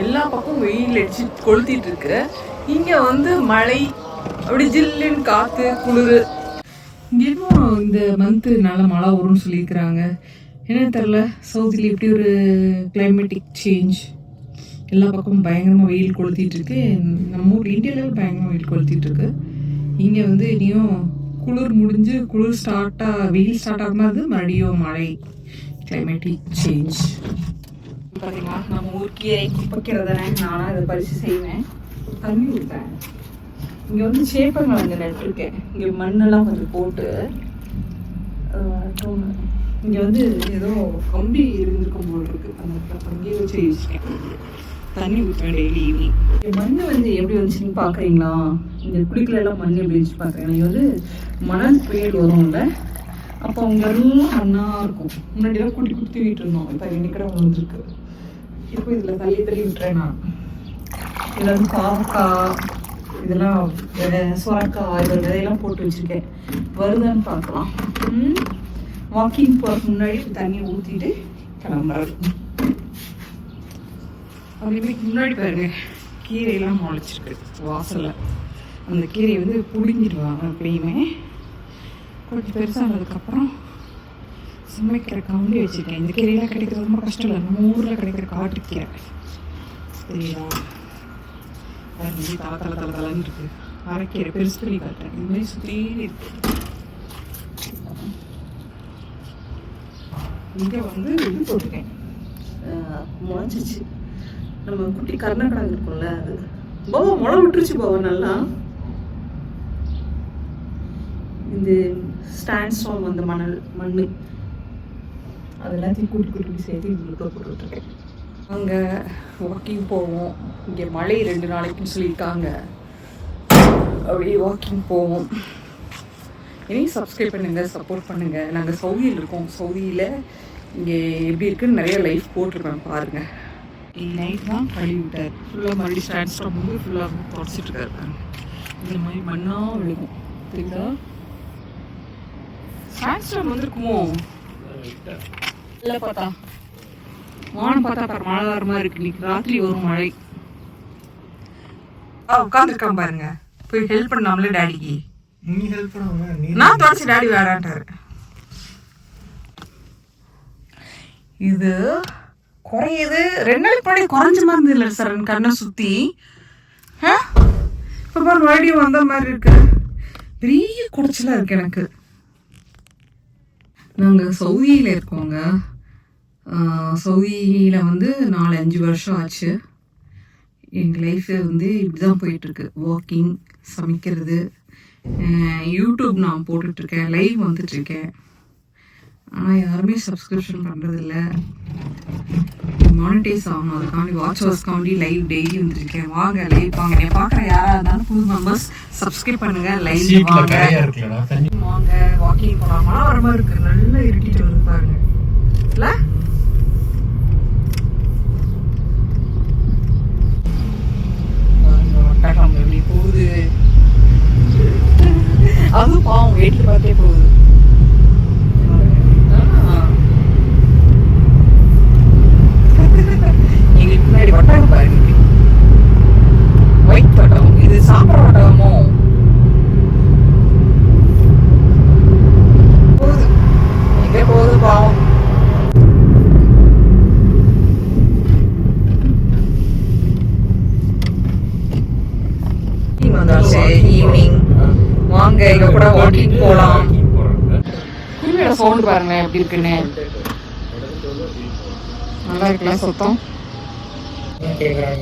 எல்லா பக்கம் வெயில் அடிச்சு கொளுத்திட்டு இருக்கு. இங்க வந்து மழை அப்படி ஜில்லுன்னு காத்து குளிர். இன்னும் இந்த மந்த்து நல்ல மழை வரும்னு சொல்லியிருக்கிறாங்க. என்னன்னு தெரில சவுதியில் இப்படி ஒரு கிளைமேட்டிக் சேஞ்ச் எல்லா பக்கமும் பயங்கரமாக வெயில் கொளுத்திட்டு இருக்கு. நம்ம ஊர் இந்தியாவில் பயங்கரமாக வெயில் கொளுத்திட்டு இருக்கு. இங்கே வந்து இனியும் குளிர் முடிஞ்சு குளிர் ஸ்டார்ட்டாக வெயில் ஸ்டார்ட் ஆகும்போது மறுபடியும் மழை. கிளைமேட்டிக் சேஞ்ச் பார்த்தீங்களா நம்ம ஊர்க்கீரை கீரை குப்பைக்கிறதானே நானும் அதை பறித்து செய்வேன். தண்ணி ஊற்றேன் இங்கே வந்து சேப்பங்கிழங்கு நட்டுருக்கேன் இங்கே மண்ணெல்லாம் கொஞ்சம் போட்டு இங்கே வந்து ஏதோ கம்பி இருந்திருக்கும் போல் இருக்கு. அந்த கம்பியை வச்சு வச்சுருக்கேன். தண்ணி ஊற்றுவேன் டெய்லி ஈவினிங் இங்கே மண் வந்து எப்படி வந்துச்சுன்னு பார்க்குறீங்களா இந்த குளிக்கல எல்லாம் மண் எப்படி வச்சு பார்க்குறேன் இங்கே வந்து மணல் புயல் வரும்ல. அப்போ அவங்க எல்லாம் மண்ணாக இருக்கும் முன்னாடியெல்லாம் குட்டி குட்டி விட்டு இருந்தோம். இப்போ இன்னைக்கு வந்துருக்கு. இப்போ இதில் தள்ளி தள்ளி விட்டுறேன் நான். இதில் வந்து பாவக்காய் இதெல்லாம் விதை சுரக்காய் இது விதையெல்லாம் போட்டு வச்சுருக்கேன். வருதான்னு பார்க்கலாம். வாக்கிங் போகிறதுக்கு முன்னாடி தண்ணி ஊற்றிட்டு கிளம்புறது. அதுலேயுமே முன்னாடி பாருங்க. கீரையெல்லாம் முளைச்சிருக்கு. வாசலில். அந்த கீரையை வந்து பிடுங்கிடுவாங்க எப்பயுமே கொஞ்சம் பெருசானதுக்கப்புறம் சமைக்கிற கவுண்டி வச்சுருக்கேன். இந்த கீரையெல்லாம் கிடைக்கிறது ரொம்ப கஷ்டம் இல்லை. நம்ம ஊரில் கிடைக்கிற காட்டுக்கீரை சரியா? அது தலை தலை தலை தலைன்னு இருக்கு. அரைக்கீரை பெருசு பண்ணி காட்டுறேன் இந்த மாதிரி சுற்றி இருக்கு. இங்கே வந்து இது போட்டிருக்கேன். முளைச்சிச்சு நம்ம குட்டி கர்நாடகா இருக்கும்ல அது. பாவா முளை விட்டுருச்சு பாவா நல்லா. இந்த ஸ்டாண்ட் ஸ்டோன் வந்த மணல் மண் அது எல்லாத்தையும் கூட்டி கூட்டி சேர்த்து இவங்களுக்கு போட்டுருக்கேன் அங்கே வாக்கிங் போவோம். இங்கே மழை ரெண்டு நாளைக்குன்னு சொல்லியிருக்காங்க. அப்படியே வாக்கிங் போவோம். இனியும் சப்ஸ்கிரைப் பண்ணுங்க சப்போர்ட் பண்ணுங்கள் நாங்கள் சவுதியில் இருக்கோம். சவுதியில் இங்கே எப்படி இருக்குன்னு நிறைய லைஃப் போட்டிருக்கேன் பாருங்கள் நைட் தான் கழுவி விட்டார் ஃபுல்லாக மறுபடியும் ஸ்டாண்ட் ஸ்டாப் வந்து ஃபுல்லாக தொடச்சிட்டு இருக்காரு இந்த மாதிரி மண்ணாக விழுகும். தெரியுதா? ஸ்டாண்ட் ஸ்டாப் வந்துருக்குமோ? இல்லை பார்த்தா வானம் பார்த்தா பாரு மழை வர மாதிரி இருக்கு. இன்னைக்கு ராத்திரி வரும் மழை. உட்காந்துருக்கான் பாருங்க. போய் ஹெல்ப் பண்ணாமலே டாடிக்கு நீ ஹெல்ப் நீ நான் தொடச்சு டாடி வேறான்ட்டாரு இது குறையுது. ரெண்டு நாளைக்கு முன்னாடி குறைஞ்ச மாதிரி இருந்தது சார் என் கண்ணை சுத்தி. ஆ? இப்ப பாரு மறுபடியும் வந்த மாதிரி இருக்கு. பெரிய குடைச்சலா இருக்கு எனக்கு. நாங்க சவுதியில இருக்கோங்க. சவுதியில வந்து நாலு அஞ்சு வருஷம் ஆச்சு. எங்கள் லைஃப் வந்து இப்படி தான் போயிட்டுருக்கு. வாக்கிங் சமைக்கிறது யூடியூப் நான் போட்டுட்ருக்கேன் லைவ் வந்துட்டுருக்கேன். ஆனால் யாருமே சப்ஸ்கிரிப்ஷன் பண்ணுறதில்ல மானிட்டைஸ் ஆகணும். அதுக்காண்டி வாட்ச் ஹவர்ஸ்க்காண்டி லைவ் டெய்லி வந்துருக்கேன் வாங்க லைவ் வாங்க. நீ பார்க்குற யாராக இருந்தாலும் புது மெம்பர்ஸ் சப்ஸ்கிரைப் பண்ணுங்க. லைவ் வாங்க. வாங்க வாக்கிங் போகலாம் வர மாதிரி இருக்கு. நல்லா இருட்டிட்டு வருது பாருங்க. இல்லை? வந்தாச்சு. ஈவினிங் வாங்க எங்க கூட வாக்கிங் போலாம். குருவியோட சவுண்ட் பாருங்க எப்படி இருக்குன்னு. நல்லா இருக்குல்ல சுத்தம்? கேக்குறாங்க.